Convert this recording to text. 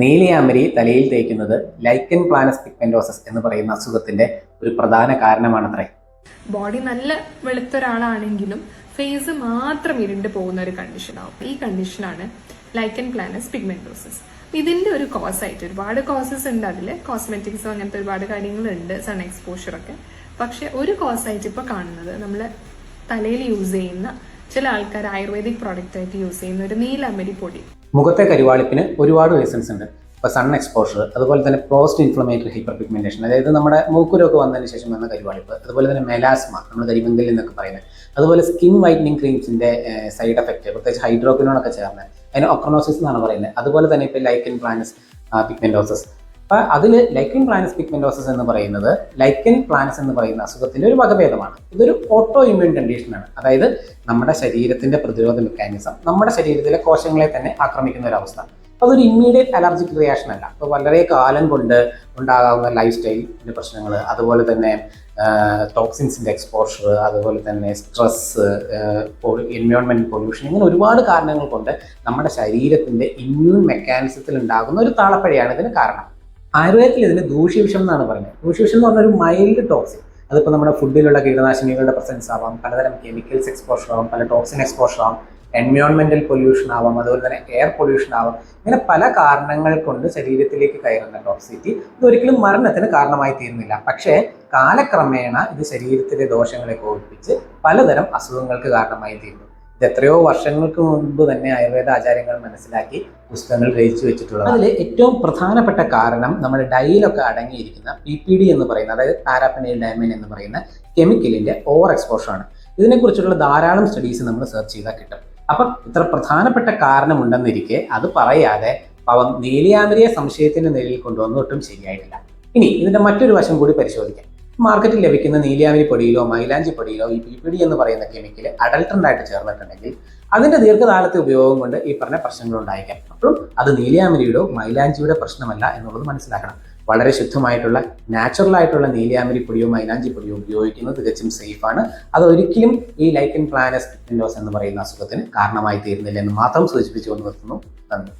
നീലിയാമരി തലയിൽ തേക്കുന്നത് ലൈക്കൻ പ്ലാനസ് പിഗ്മെന്റോസസ് എന്ന് പറയുന്ന അസുഖത്തിന്റെ ഒരു പ്രധാന കാരണമാണത്രേ. ബോഡി നല്ല വെളുത്ത ഒരാളാണെങ്കിലും ഫേസ് മാത്രം ഇരുണ്ട് പോകുന്ന ഒരു കണ്ടീഷൻ ആവും. ഈ കണ്ടീഷനാണ് ലൈക്കൻ പ്ലാനസ് പിഗ്മെന്റോസസ് ഇതിന്റെ ഒരു കോസ് ആയിട്ട് ഒരുപാട് കോസസ് ഉണ്ട് അതിൽ കോസ്മെറ്റിക്സ് അങ്ങനത്തെ ഒരുപാട് കാര്യങ്ങളുണ്ട് സൺ എക്സ്പോഷർ ഒക്കെ. പക്ഷെ ഒരു കോസ് ആയിട്ട് ഇപ്പൊ കാണുന്നത് നമ്മൾ തലയിൽ യൂസ് ചെയ്യുന്ന ചില ആൾക്കാർ ആയുർവേദിക് പ്രോഡക്റ്റ് ആയിട്ട് യൂസ് ചെയ്യുന്ന ഒരു നീലമരി പൊടി. മുഖത്തെ കരിവാളിപ്പിന് ഒരുപാട് റീസൺസ് ഉണ്ട്. ഇപ്പോൾ സൺ എക്സ്പോഷർ അതുപോലെ തന്നെ പോസ്റ്റ് ഇൻഫ്ലമേറ്ററി ഹൈപ്പർ പിഗ്മെന്റേഷൻ അതായത് നമ്മുടെ മൂക്കുരൊക്കെ വന്നതിന് ശേഷം വന്ന കരിവാളിപ്പ് അതുപോലെ തന്നെ മെലാസ്മ നമ്മൾ കരിമങ്കലിൽ എന്നൊക്കെ പറയുന്നത്. അതുപോലെ സ്കിൻ വൈറ്റനിങ് ക്രീംസിന്റെ സൈഡ് എഫക്റ്റ് പ്രത്യേകിച്ച് ഹൈഡ്രോക്കിനോടൊക്കെ ചേർന്ന് അതിന് ഒക്രോണോസിസ് എന്നാണ് പറയുന്നത്. അതുപോലെ തന്നെ ഇപ്പോൾ ലൈക്കൻ പ്ലാനസ് പിഗ്മെന്റോസസ് അപ്പോൾ അതിൽ ലൈക്കൻ പ്ലാനസ് പിഗ്മെന്റോസസ് എന്ന് പറയുന്നത് ലൈക്കൻ പ്ലാനസ് എന്ന് പറയുന്ന അസുഖത്തിന്റെ ഒരു വകഭേദമാണ്. ഇതൊരു ഓട്ടോ ഇമ്മ്യൂൺ കണ്ടീഷനാണ് അതായത് നമ്മുടെ ശരീരത്തിന്റെ പ്രതിരോധ മെക്കാനിസം നമ്മുടെ ശരീരത്തിലെ കോശങ്ങളെ തന്നെ ആക്രമിക്കുന്ന ഒരു അവസ്ഥ. അപ്പൊ അതൊരു ഇമ്മീഡിയറ്റ് അലർജിക് റിയാക്ഷൻ അല്ല. അപ്പോൾ വളരെ കാലം കൊണ്ട് ഉണ്ടാകാവുന്ന ലൈഫ് സ്റ്റൈലിന്റെ പ്രശ്നങ്ങൾ അതുപോലെ തന്നെ ടോക്സിൻസിന്റെ എക്സ്പോഷർ അതുപോലെ തന്നെ സ്ട്രെസ് എൻവയോൺമെന്റ് പൊല്യൂഷൻ ഇങ്ങനെ ഒരുപാട് കാരണങ്ങൾ കൊണ്ട് നമ്മുടെ ശരീരത്തിന്റെ ഇമ്മ്യൂൺ മെക്കാനിസത്തിൽ ഉണ്ടാകുന്ന ഒരു താളപ്പഴയാണ് ഇതിന് കാരണം. ആയുർവേദത്തിൽ ഇതിന് ദൂഷ്യവിഷം എന്നാണ് പറയുന്നത്. ദൂഷ്യവിഷം എന്ന് പറഞ്ഞ ഒരു മൈൽഡ് ടോക്സിൻ അതിപ്പോൾ നമ്മുടെ ഫുഡിലുള്ള കീടനാശിനികളുടെ പ്രസൻസ് ആവാം പലതരം കെമിക്കൽസ് എക്സ്പോഷർ ആവാം പല ടോക്സിൻ എക്സ്പോഷർ ആവാം എൻവയോൺമെന്റൽ പൊല്യൂഷൻ ആവാം അതുപോലെ തന്നെ എയർ പൊല്യൂഷൻ ആവാം. ഇങ്ങനെ പല കാരണങ്ങൾ കൊണ്ട് ശരീരത്തിലേക്ക് കയറുന്ന ടോക്സിറ്റി ഇത് ഒരിക്കലും മരണത്തിന് കാരണമായി തീരുന്നില്ല. പക്ഷേ കാലക്രമേണ ഇത് ശരീരത്തിലെ ദോഷങ്ങളെ കോപിപ്പിച്ച് പലതരം അസുഖങ്ങൾക്ക് കാരണമായി തീരുന്നു. ഇത് എത്രയോ വർഷങ്ങൾക്ക് മുൻപ് തന്നെ ആയുർവേദ ആചാര്യങ്ങൾ മനസ്സിലാക്കി പുസ്തകങ്ങൾ രചിച്ചു വെച്ചിട്ടുള്ളത് അതിൽ ഏറ്റവും പ്രധാനപ്പെട്ട കാരണം നമ്മുടെ ഡൈയിലൊക്കെ അടങ്ങിയിരിക്കുന്ന പി പി ഡി എന്ന് പറയുന്ന അതായത് പാരാപ്പനയിൽ ഡയമൈൻ എന്ന് പറയുന്ന കെമിക്കലിന്റെ ഓവർ എക്സ്പോഷർ ആണ്. ഇതിനെക്കുറിച്ചുള്ള ധാരാളം സ്റ്റഡീസ് നമ്മൾ സെർച്ച് ചെയ്താൽ കിട്ടും. അപ്പം ഇത്ര പ്രധാനപ്പെട്ട കാരണമുണ്ടെന്നിരിക്കെ അത് പറയാതെ പവൻ നീലിയാമരിയെ സംശയത്തിന്റെ നിലയിൽ കൊണ്ടുവന്ന് ഒട്ടും ശരിയായിട്ടില്ല. ഇനി ഇതിന്റെ മറ്റൊരു വശം കൂടി പരിശോധിക്കാം. മാർക്കറ്റിൽ ലഭിക്കുന്ന നീലിയാമിരി പൊടിയിലോ മൈലാഞ്ചി പൊടിയിലോ ഈ പി പി ഡി എന്ന് പറയുന്ന കെമിക്കൽ അഡൽട്ടറന്റ് ആയിട്ട് ചേർന്നിട്ടുണ്ടെങ്കിൽ അതിന്റെ ദീർഘകാലത്തെ ഉപയോഗം കൊണ്ട് ഈ പറഞ്ഞ പ്രശ്നങ്ങൾ ഉണ്ടായിരിക്കാം അപ്പോഴും അത് നീലിയാമിരിയുടെ മൈലാഞ്ചിയുടെ പ്രശ്നമല്ല എന്നുള്ളത് മനസ്സിലാക്കണം. വളരെ ശുദ്ധമായിട്ടുള്ള നാച്ചുറൽ ആയിട്ടുള്ള നീലിയാമിരി പൊടിയോ മൈലാഞ്ചി പൊടിയോ ഉപയോഗിക്കുന്നത് തികച്ചും സേഫാണ് അത് ഒരിക്കലും ഈ ലൈക്കൻ പ്ലാനസ് എന്ന് പറയുന്ന അസുഖത്തിന് കാരണമായി തീരുന്നില്ല എന്ന് മാത്രം സൂചിപ്പിച്ചുകൊണ്ട് നിർത്തുന്നു. നന്ദി.